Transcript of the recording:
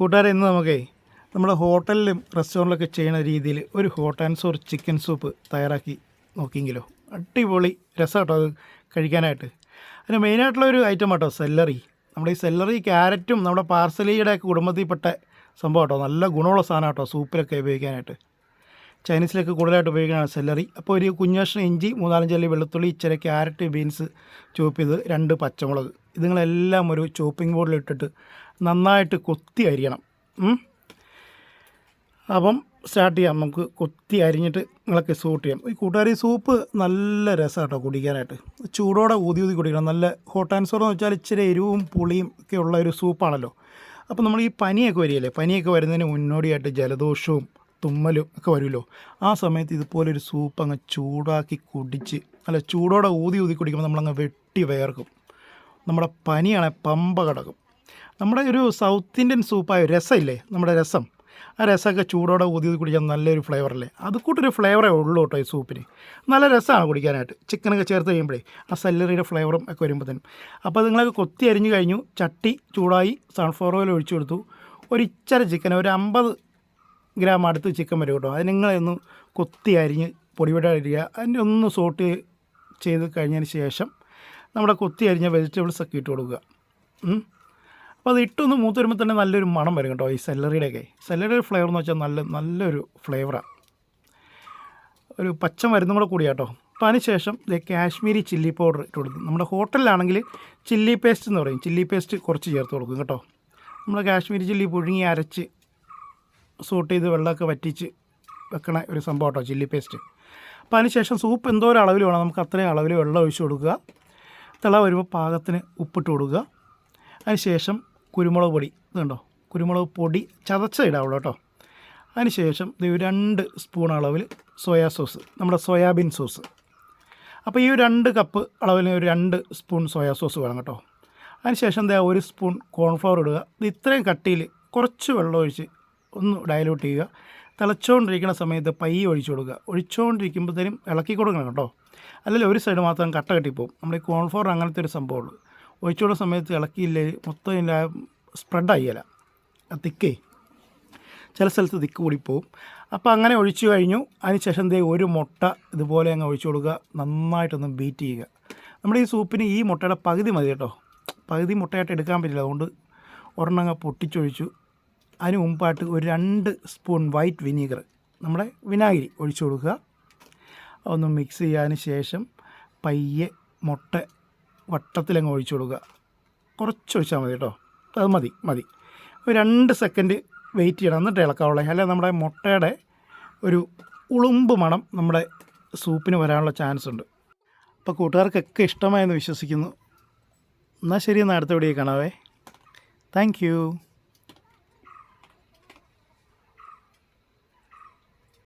കൂട്ടുകാരെ ഇന്ന് നമുക്കേ നമ്മുടെ ഹോട്ടലിലും റെസ്റ്റോറന്റിലൊക്കെ ചെയ്യുന്ന രീതിയിൽ ഒരു hot and sour chicken soup തയ്യാറാക്കി നോക്കിയെങ്കിലോ. അടിപൊളി രസമാട്ടോ അത് കഴിക്കാനായിട്ട്. അതിന് മെയിനായിട്ടുള്ള ഒരു ഐറ്റം ആട്ടോ സെല്ലറി നമ്മുടെ ഈ സെല്ലറി ക്യാരറ്റും നമ്മുടെ പാർസലിയുടെ ഒക്കെ കുടുംബത്തിൽപ്പെട്ട സംഭവം കേട്ടോ നല്ല ഗുണമുള്ള സാധനം കേട്ടോ സൂപ്പിലൊക്കെ ഉപയോഗിക്കാനായിട്ട്. ചൈനീസിലൊക്കെ കൂടുതലായിട്ട് ഉപയോഗിക്കുന്നതാണ് സെല്ലറി അപ്പോൾ ഒരു കുഞ്ഞാഷ്ണ ഇഞ്ചി മൂന്നാലഞ്ച് അല്ലി വെളുത്തുള്ളി ഇച്ചിരി ക്യാരറ്റ് ബീൻസ് ചോപ്പ് ചെയ്ത് രണ്ട് പച്ചമുളക്. ഇതുങ്ങളെല്ലാം ഒരു ചോപ്പിംഗ് ബോർഡിൽ ഇട്ടിട്ട് നന്നായിട്ട് കൊത്തി അരിയണം. അപ്പം സ്റ്റാർട്ട് ചെയ്യാം. നമുക്ക് കൊത്തി അരിഞ്ഞിട്ട് നിങ്ങളൊക്കെ സൂട്ട് ചെയ്യാം. ഈ കൂട്ടുകാരി സൂപ്പ് നല്ല രസമാട്ടോ കുടിക്കാനായിട്ട്. ചൂടോടെ ഊതി ഊതി കുടിക്കണം. നല്ല ഹോട്ട് ആൻഡ് സോർ എന്ന് വെച്ചാൽ ഇച്ചിരി എരിവും പുളിയും ഒക്കെ ഉള്ള ഒരു സൂപ്പാണല്ലോ അപ്പോൾ നമ്മൾ ഈ പനിയൊക്കെ വരികയല്ലേ? പനിയൊക്കെ വരുന്നതിന് മുന്നോടിയായിട്ട് ജലദോഷവും തുമ്മലും ഒക്കെ വരുമല്ലോ. ആ സമയത്ത് ഇതുപോലൊരു സൂപ്പ് അങ്ങ് ചൂടാക്കി കുടിച്ച് അല്ല ചൂടോടെ ഊതി ഊതി കുടിക്കുമ്പോൾ നമ്മളങ്ങ് വെട്ടി വയർക്കും നമ്മുടെ പനിയാണെ പമ്പ കിടക്കും. നമ്മുടെ ഒരു സൗത്ത് ഇന്ത്യൻ സൂപ്പായ രസമില്ലേ നമ്മുടെ രസം. ആ രസമൊക്കെ ചൂടോടെ ഊതി കുടിക്കാൻ നല്ലൊരു ഫ്ലേവറല്ലേ അത് കൂട്ടൊരു ഫ്ലേവറേ ഉള്ളൂ കേട്ടോ ഈ സൂപ്പിന് നല്ല രസമാണ് കുടിക്കാനായിട്ട്. ചിക്കനൊക്കെ ചേർത്ത് കഴിയുമ്പോഴേ ആ സെല്ലറിയുടെ ഫ്ലേവറും ഒക്കെ വരുമ്പോഴത്തേനും അപ്പോൾ നിങ്ങളൊക്കെ കൊത്തി അരിഞ്ഞ് കഴിഞ്ഞു. ചട്ടി ചൂടായി. സൺഫ്ലവർ ഓയിൽ ഒഴിച്ചു കൊടുത്തു. ഒരു ഇച്ചര ചിക്കൻ ഒരു അമ്പത് ഗ്രാം അടുത്ത് ചിക്കൻ വരും കേട്ടോ. അത് നിങ്ങളൊന്ന് കൊത്തി അരിഞ്ഞ് പൊടിപൊടി അരിയുക അതിന്റെ ഒന്ന് സോട്ട് ചെയ്ത് കഴിഞ്ഞതിന് ശേഷം നമ്മുടെ കൊത്തി അരിഞ്ഞ വെജിറ്റബിൾസ് ഒക്കെ ഇട്ട് കൊടുക്കുക. അപ്പോൾ അത് ഇട്ടൊന്ന് മൂത്ത് വരുമ്പോൾ തന്നെ നല്ലൊരു മണം വരും കേട്ടോ ഈ സെല്ലറിയുടെയൊക്കെ സെല്ലറിയുടെ ഫ്ലേവർ എന്ന് വെച്ചാൽ നല്ല നല്ലൊരു ഫ്ലേവറാണ് ഒരു പച്ച മരുന്നും കൂടെ കൂടി കേട്ടോ അപ്പോൾ അതിനുശേഷം കാശ്മീരി ചില്ലി പൗഡർ ഇട്ട് കൊടുക്കും. നമ്മുടെ ഹോട്ടലിലാണെങ്കിൽ ചില്ലി പേസ്റ്റ് എന്ന് പറയും. ചില്ലി പേസ്റ്റ് കുറച്ച് ചേർത്ത് കൊടുക്കും കേട്ടോ. നമ്മൾ കാശ്മീരി ചില്ലി പുഴുങ്ങി അരച്ച് സൂട്ട് ചെയ്ത് വെള്ളമൊക്കെ വറ്റിച്ച് വെക്കണ ഒരു സംഭവം കേട്ടോ ചില്ലി പേസ്റ്റ് അപ്പോൾ അതിനുശേഷം സൂപ്പ് എന്തോ ഒരു അളവിൽ വേണം. നമുക്ക് അത്രയും അളവിൽ വെള്ളം ഒഴിച്ച് കൊടുക്കുക. തിള വരുമ്പോൾ പാകത്തിന് ഉപ്പിട്ട് കൊടുക്കുക. അതിനുശേഷം കുരുമുളക് പൊടി ഇതുണ്ടോ? കുരുമുളക് പൊടി ചതച്ച ഇടാവുള്ളൂ കേട്ടോ. അതിനുശേഷം ഇത് രണ്ട് സ്പൂൺ അളവിൽ സോയാ സോസ് നമ്മുടെ സോയാബീൻ സോസ്. അപ്പോൾ ഈ രണ്ട് കപ്പ് അളവിൽ ഒരു രണ്ട് സ്പൂൺ സോയാ സോസ് വേണം കേട്ടോ. അതിനുശേഷം ദേ ഒരു സ്പൂൺ കോൺഫ്ലവർ ഇടുക. ഇത് ഇത്രയും കട്ടിയിൽ കുറച്ച് വെള്ളം ഒഴിച്ച് ഒന്ന് ഡയലൂട്ട് ചെയ്യുക. തിളച്ചുകൊണ്ടിരിക്കുന്ന സമയത്ത് പയ്യെ ഒഴിച്ചു കൊടുക്കുക. ഒഴിച്ചുകൊണ്ടിരിക്കുമ്പോഴത്തേനും ഇളക്കി കൊടുക്കണം കേട്ടോ. അല്ലെങ്കിൽ ഒരു സൈഡ് മാത്രം കട്ട കെട്ടിപ്പോവും. നമ്മുടെ ഈ കോൺഫ്ലവർ അങ്ങനത്തെ ഒരു സംഭവമുള്ളൂ ഒഴിച്ചു കൊടുക്കുന്ന സമയത്ത് ഇളക്കിയില്ല മൊത്തം ഇതിന്റെ സ്പ്രെഡായില്ല തിക്കേ. ചില സ്ഥലത്ത് തിക്ക് കൂടിപ്പോവും. അപ്പോൾ അങ്ങനെ ഒഴിച്ചു കഴിഞ്ഞു. അതിനുശേഷം ദേ ഒരു മുട്ട ഇതുപോലെ അങ്ങ് ഒഴിച്ചു കൊടുക്കുക. നന്നായിട്ടൊന്ന് ബീറ്റ് ചെയ്യുക. നമ്മുടെ ഈ സൂപ്പിന് ഈ മുട്ടയുടെ പകുതി മതി കേട്ടോ. പകുതി മുട്ടയായിട്ട് എടുക്കാൻ പറ്റില്ല. അതുകൊണ്ട് ഒരെണ്ണം അങ്ങ് പൊട്ടിച്ചൊഴിച്ചു. അതിന് മുമ്പായിട്ട് ഒരു രണ്ട് സ്പൂൺ വൈറ്റ് വിനീഗർ നമ്മുടെ വിനാഗിരി ഒഴിച്ചു കൊടുക്കുക. ഒന്ന് മിക്സ് ചെയ്യാതിന് ശേഷം പയ്യെ മുട്ട വട്ടത്തിലങ്ങ് ഒഴിച്ചു കൊടുക്കുക. കുറച്ച് ഒഴിച്ചാൽ മതി കേട്ടോ. അത് മതി മതി. ഒരു രണ്ട് സെക്കൻഡ് വെയിറ്റ് ചെയ്യണം. എന്നിട്ട് ഇളക്കാവുള്ളേ. അല്ലെ നമ്മുടെ മുട്ടയുടെ ഒരു ഉളുമ്പ് മണം നമ്മുടെ സൂപ്പിന് വരാനുള്ള ചാൻസ് ഉണ്ട്. അപ്പോൾ കൂട്ടുകാർക്കൊക്കെ ഇഷ്ടമായെന്ന് വിശ്വസിക്കുന്നു. എന്നാൽ ശരി എന്നാൽ അടുത്ത വീഡിയോ കാണാവേ. താങ്ക്